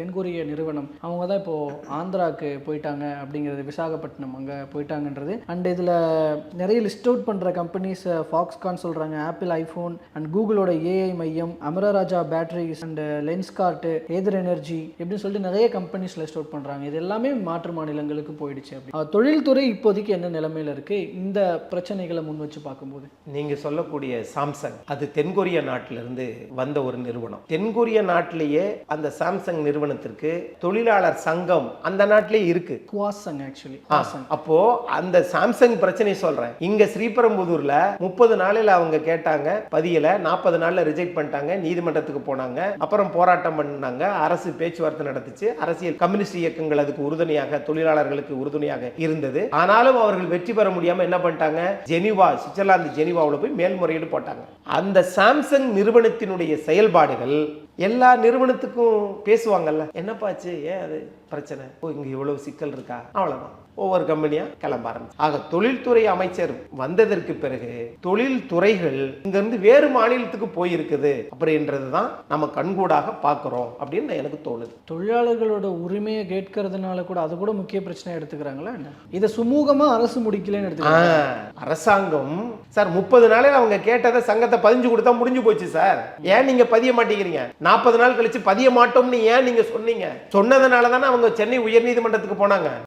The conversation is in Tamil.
தென்கொரிய நிறுவனம். அவங்க தான் இப்போது ஆந்திராவுக்கு போயிட்டாங்க அப்படிங்கிறது விசாகப்பட்டினம் அங்கே போயிட்டாங்கன்றது. அண்ட் இதில் நிறைய லிஸ்ட் அவுட் பண்ணுற கம்பெனிஸ் ஃபாக்ஸ்கான் சொல்கிறாங்க ஆப்பிள் ஐஃபோன் அண்ட் கூகுளோட ஏஐ மையம் Amara Raja batteries and Lenskart Ather energy எப்படின்னு சொல்லிட்டு நிறைய கம்பெனிஸ் லிஸ்ட் அவுட் பண்ணுறாங்க இது எல்லாமே மாற்று மாநிலங்களுக்கு போயிடுச்சு அப்படி. தொழில்துறை இப்போதைக்கு என்ன நிலைமையில இருக்கு? இந்த பிரச்சனைகளை முன் வச்சு பார்க்கும்போது. நீங்கள் சொல்லக்கூடிய சாம்சங் அது தென்கொரிய நாட்டிலிருந்து வந்த ஒரு நிறுவனம். தென்கொரிய நாட்டிலேயே அந்த சாம்சங் நிறுவனம் நிறுவனத்திற்கு தொழிலாளர் சங்கம் அந்த நாட்டிலேயே இருக்கு. குவாசங் ஆக்சுவலி அப்போ அந்த சாம்சங் பிரச்சனை சொல்றேன். இங்க ஸ்ரீபெரும்புதூர்ல முப்பது நாளில் அவங்க கேட்டாங்க பதியல நாற்பது நாள்ல ரிஜெக்ட் பண்ணிட்டாங்க நீதிமன்றத்துக்கு போனாங்க. அப்புறம் போராட்டம் பண்ணாங்க அரசு பேச்சுவார்த்தை நடத்துச்சு. அரசியல் கம்யூனிஸ்ட் இயக்கங்கள் அதுக்கு உறுதுணையாக தொழிலாளர்களுக்கு உறுதுணையாக இருந்தது. ஆனாலும் அவர்கள் வெற்றி பெற முடியாம என்ன பண்ணிட்டாங்க ஜெனீவா சுவிட்சர்லாந்து ஜெனீவாவில் போய் மேல்முறையீடு போட்டாங்க. அந்த சாம்சங் நிறுவனத்தினுடைய செயல்பாடுகள் எல்லா நிறுவனத்துக்கும் பேசுவாங்கல்ல. என்னப்பாச்சு ஏன் அது பிரச்சனை? ஓ இங்க இவ்வளவு சிக்கல் இருக்கா? அவ்வளவுதான். ஒவ்வொரு கம்பெனியா கிளம்ப ஆரம்பிச்சு. ஆக தொழில்துறை அமைச்சர் வந்ததற்கு பிறகு தொழில் துறைகள் இங்கிருந்து வேறு மாநிலத்துக்கு போயிருக்குது அப்படின்றது தான் நம்ம கண்கூடாக பார்க்குறோம் அப்படின்னு எனக்கு தோணுது. தொழிலாளர்களோட உரிமையை கேட்கறதுனால கூட அது கூட முக்கிய பிரச்சனையா எடுத்துக்கிறாங்களா இதை சுமூகமா அரசு முடிக்கலன்னு எடுத்துக்கிறாங்க அரசாங்கம் சார் முப்பது நாளில் அவங்க கேட்டதை சங்கத்தை பதிஞ்சு கொடுத்தா முடிஞ்சு போச்சு சார். ஏன் நீங்க பதிய மாட்டேங்கிறீங்க? நாற்பது நாள் கழிச்சு பதிய மாட்டோம்னு ஏன் நீங்க சொன்னீங்க? சொன்னதுனால தானே அவங்க சென்னை உயர்நீதிமன்றத்துக்கு போனாங்க.